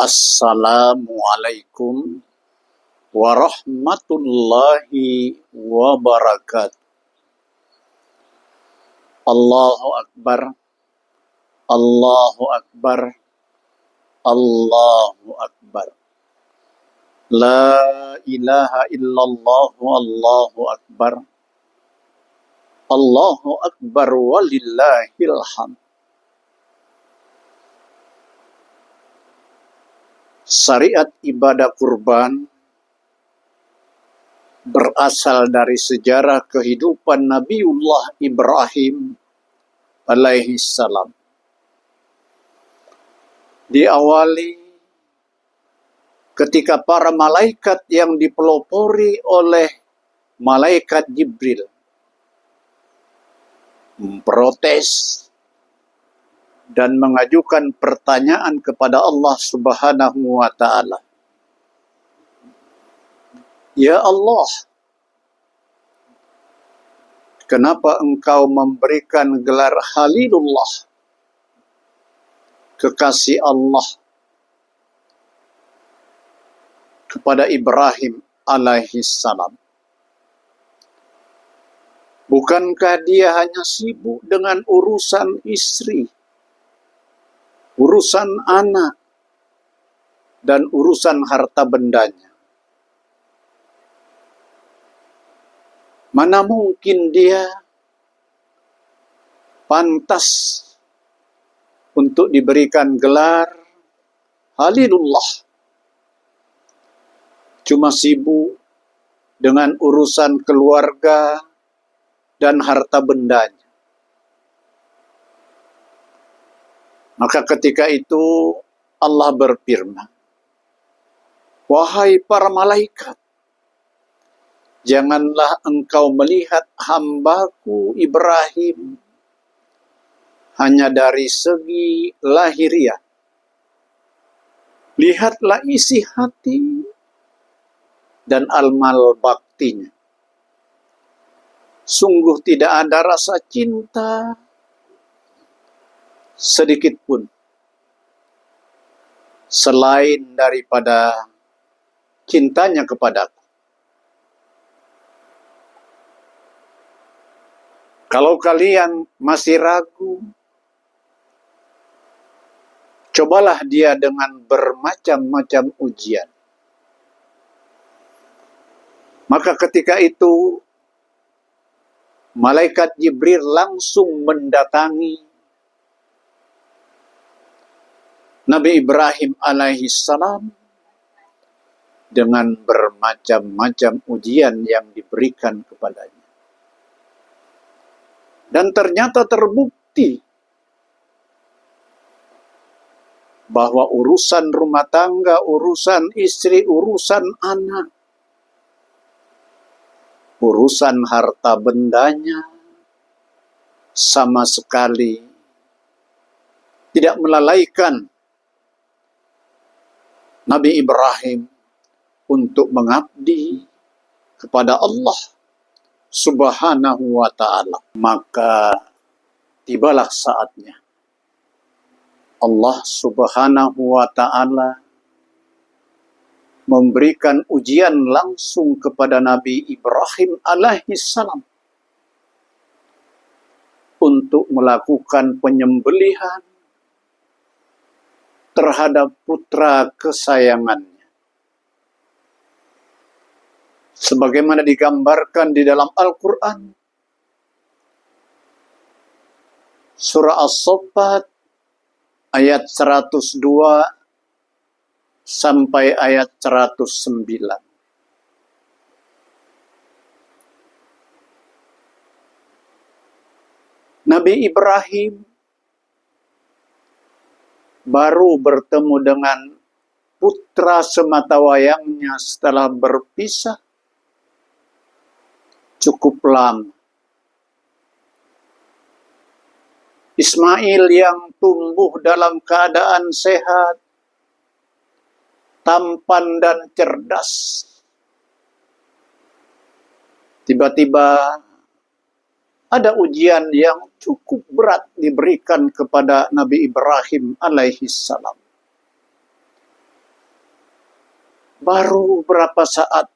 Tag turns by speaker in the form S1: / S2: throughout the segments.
S1: Assalamualaikum warahmatullahi wabarakatuh. Allahu Akbar, Allahu Akbar, Allahu Akbar. La ilaha illallah, Allahu Akbar. Allahu Akbar walillahil hamd. Syariat ibadah kurban berasal dari sejarah kehidupan Nabiullah Ibrahim alaihi salam. Diawali ketika para malaikat yang dipelopori oleh malaikat Jibril memprotes dan mengajukan pertanyaan kepada Allah Subhanahu wa taala. Ya Allah, kenapa engkau memberikan gelar Halilullah, kekasih Allah, kepada Ibrahim alaihi salam? Bukankah dia hanya sibuk dengan urusan istri, urusan anak, dan urusan harta bendanya. Mana mungkin dia pantas untuk diberikan gelar Halilullah. Cuma sibuk dengan urusan keluarga dan harta bendanya. Maka ketika itu Allah berfirman, Wahai para malaikat, janganlah engkau melihat hambaku Ibrahim hanya dari segi lahiriah. Lihatlah isi hati dan almal baktinya. Sungguh tidak ada rasa cinta sedikit pun selain daripada cintanya kepadaku. Kalau kalian masih ragu, cobalah dia dengan bermacam-macam ujian. Maka ketika itu, malaikat Jibril langsung mendatangi Nabi Ibrahim alaihi salam dengan bermacam-macam ujian yang diberikan kepadanya. Dan ternyata terbukti bahwa urusan rumah tangga, urusan istri, urusan anak, urusan harta bendanya sama sekali tidak melalaikan Nabi Ibrahim untuk mengabdi kepada Allah Subhanahu wa taala. Maka tibalah saatnya Allah Subhanahu wa taala memberikan ujian langsung kepada Nabi Ibrahim alaihi salam untuk melakukan penyembelihan terhadap putra kesayangannya. Sebagaimana digambarkan di dalam Al-Quran. Surah As-Sobat ayat 102 sampai ayat 109. Nabi Ibrahim baru bertemu dengan putra sematawayangnya setelah berpisah cukup lama. Ismail yang tumbuh dalam keadaan sehat, tampan dan cerdas. Tiba-tiba ada ujian yang cukup berat diberikan kepada Nabi Ibrahim alaihi salam. baru berapa saat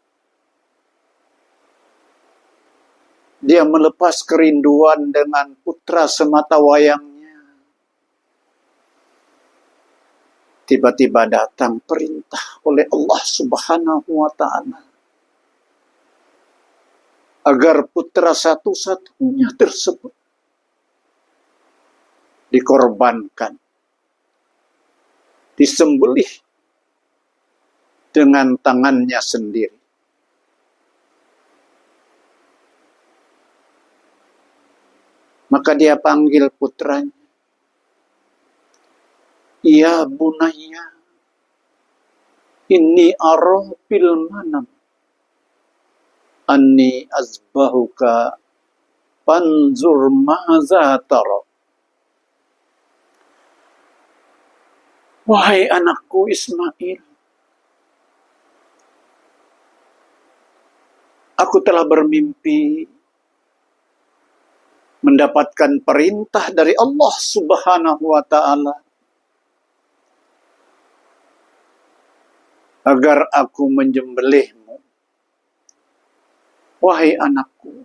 S1: dia melepas kerinduan dengan putra semata wayangnya. Tiba-tiba datang perintah oleh Allah Subhanahu wa Ta'ala agar putra satu-satunya tersebut dikorbankan, disembelih dengan tangannya sendiri. Maka dia panggil putranya. Ya bunaya, ini arah bil manam anni azbahuka panzur maza tara. Wahai anakku Ismail, aku telah bermimpi mendapatkan perintah dari Allah Subhanahu wa taala agar aku menyembelihmu Wahai anakku,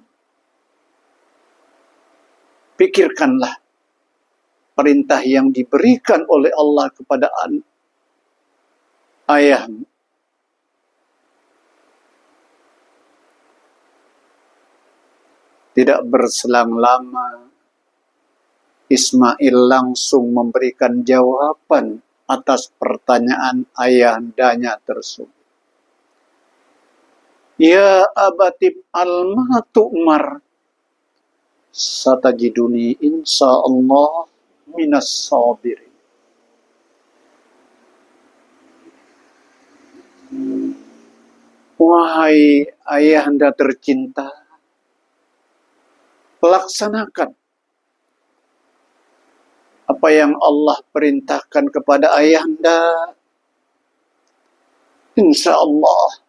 S1: pikirkanlah perintah yang diberikan oleh Allah kepada an ayahmu. Tidak berselang lama, Ismail langsung memberikan jawaban atas pertanyaan ayahandanya tersebut. Ya abatib al-matu umar. Satajiduni insya Allah minas sabirin. Wahai ayahanda tercinta, laksanakan apa yang Allah perintahkan kepada ayahanda. Insya Allah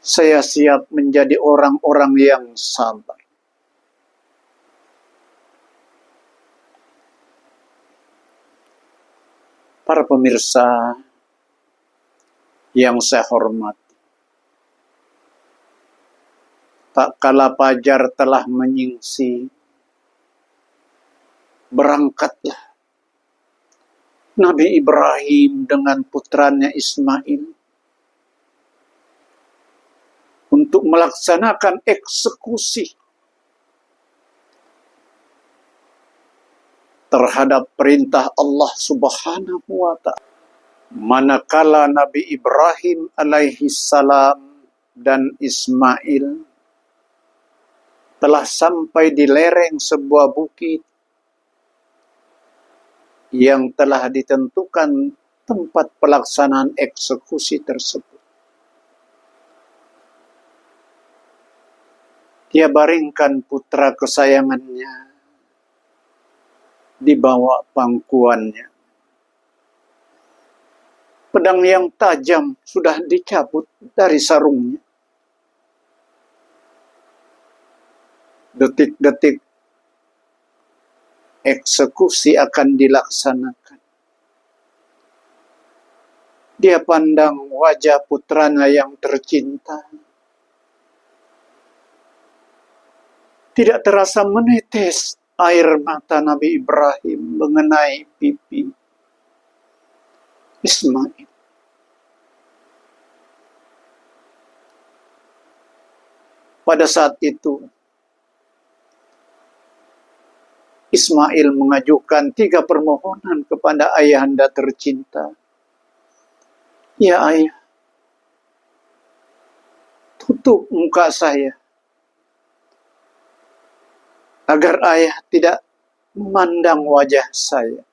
S1: saya siap menjadi orang-orang yang sabar. Para pemirsa yang saya hormati, tak kala pajar telah menyingsi, berangkatlah Nabi Ibrahim dengan putranya Ismail untuk melaksanakan eksekusi terhadap perintah Allah Subhanahu wa taala. Manakala Nabi Ibrahim alaihi salam dan Ismail telah sampai di lereng sebuah bukit yang telah ditentukan tempat pelaksanaan eksekusi tersebut. Dia baringkan putra kesayangannya di bawah pangkuannya. Pedang yang tajam sudah dicabut dari sarungnya. Detik-detik eksekusi akan dilaksanakan. Dia pandang wajah putranya yang tercinta Tidak terasa menetes air mata Nabi Ibrahim mengenai pipi Ismail. Pada saat itu, Ismail mengajukan tiga permohonan kepada ayahanda tercinta. Ya ayah, tutup muka saya agar ayah tidak memandang wajah saya.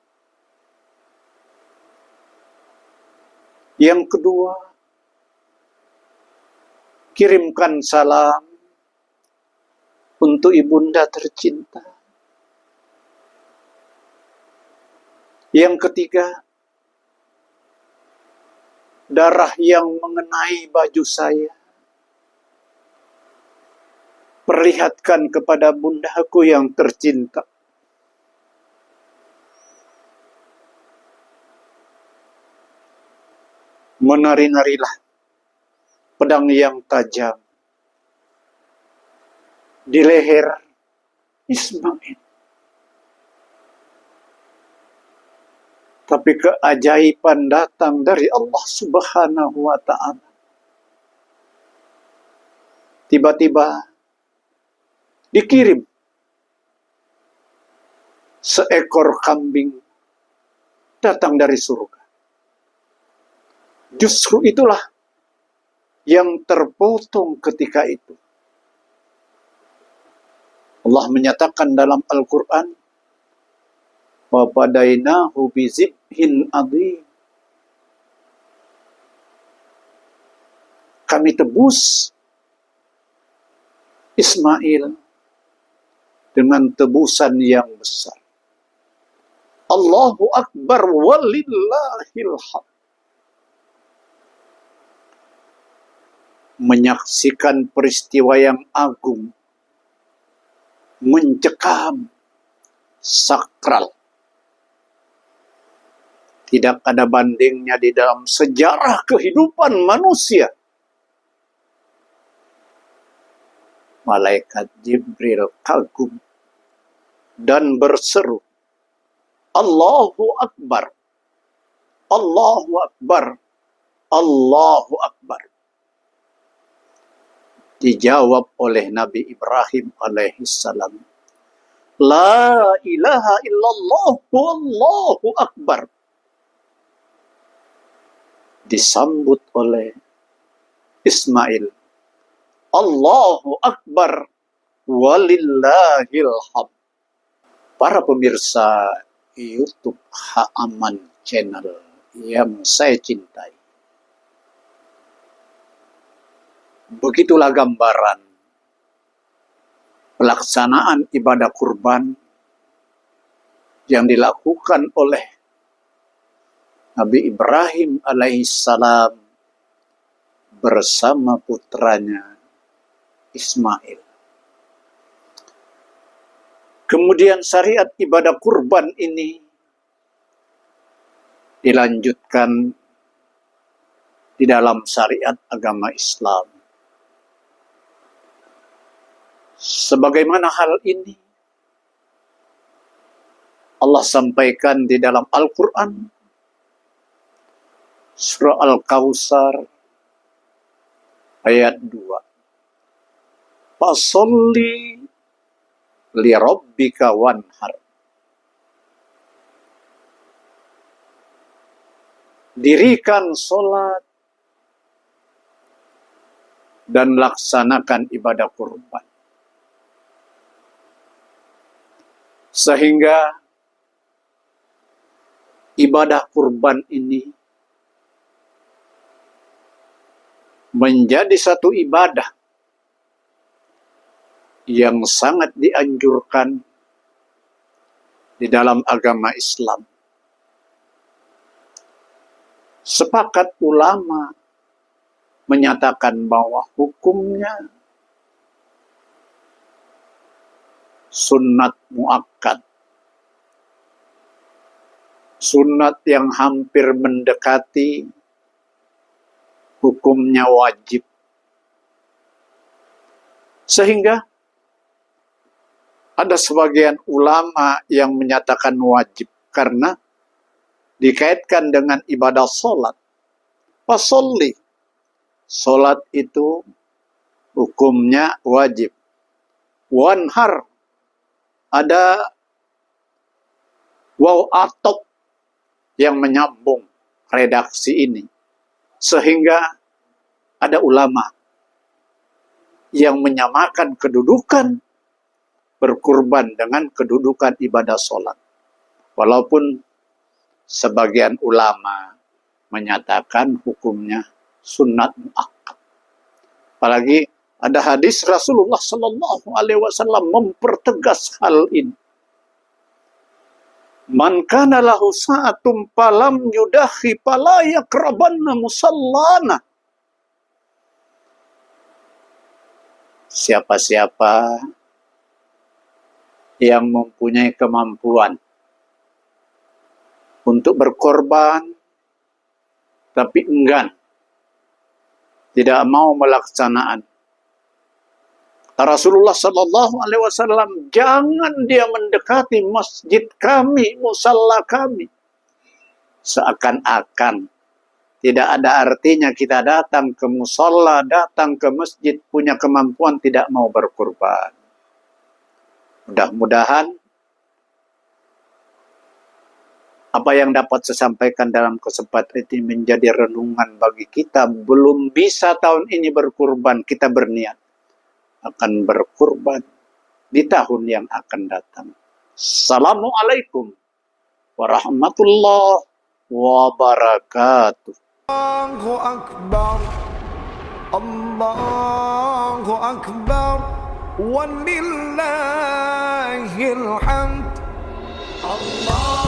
S1: Yang kedua, kirimkan salam untuk ibunda tercinta. Yang ketiga, darah yang mengenai baju saya perlihatkan kepada bundaku yang tercinta. menari-narilah pedang yang tajam di leher Ismail. Tapi keajaiban datang dari Allah Subhanahu wa Ta'ala. Tiba-tiba dikirim seekor kambing datang dari surga. Justru itulah yang terpotong ketika itu. Allah menyatakan dalam Al-Quran, وَفَدَيْنَاهُ بِزِبْهٍ أَضِيمٍ Kami tebus Ismail dengan tebusan yang besar. Allahu Akbar walillahil hamd. Menyaksikan peristiwa yang agung, mencekam, sakral. Tidak ada bandingnya di dalam sejarah kehidupan manusia. Malaikat Jibril kagum dan berseru, Allahu Akbar, Allahu Akbar, Allahu Akbar. Dijawab oleh Nabi Ibrahim alaihissalam. La ilaha illallah wallahu akbar disambut oleh Ismail. Allahu Akbar walillahil hamd. Para pemirsa YouTube Haaman Channel yang saya cintai. Begitulah gambaran pelaksanaan ibadah kurban yang dilakukan oleh Nabi Ibrahim alaihissalam bersama putranya Ismail. Kemudian syariat ibadah kurban ini dilanjutkan di dalam syariat agama Islam. Sebagaimana hal ini Allah sampaikan di dalam Al-Quran Surah Al-Kawsar ayat 2. Fasolli li rabbika wanhar. Dirikan solat dan laksanakan ibadah kurban. Sehingga ibadah kurban ini menjadi satu ibadah yang sangat dianjurkan di dalam agama Islam. Sepakat ulama menyatakan bahwa hukumnya sunnat muakkad. Sunnat yang hampir mendekati hukumnya wajib. Sehingga ada sebagian ulama yang menyatakan wajib karena dikaitkan dengan ibadah sholat. Pasolli. Sholat itu hukumnya wajib. Wanhar. Ada waw atop yang menyambung redaksi ini sehingga ada ulama yang menyamakan kedudukan berkurban dengan kedudukan ibadah sholat. Walaupun sebagian ulama menyatakan hukumnya sunat muakkad. Apalagi ada hadis Rasulullah Sallallahu Alaihi Wasallam mempertegas hal ini. Man kana lahu sa'atum palam yudahi pala yakrabanna musallana. Siapa-siapa yang mempunyai kemampuan untuk berkorban tapi enggan tidak mau melaksanaan. Rasulullah Shallallahu Alaihi Wasallam jangan dia mendekati masjid kami, musalla kami, seakan-akan tidak ada artinya kita datang ke musalla, datang ke masjid, punya kemampuan tidak mau berkurban. Mudah-mudahan apa yang dapat saya sampaikan dalam kesempatan ini menjadi renungan bagi kita. Belum bisa tahun ini berkurban, kita berniat akan berkurban di tahun yang akan datang. Assalamualaikum warahmatullahi wabarakatuh.
S2: Allahu Akbar Allahu Akbar Walillahil hamd Allah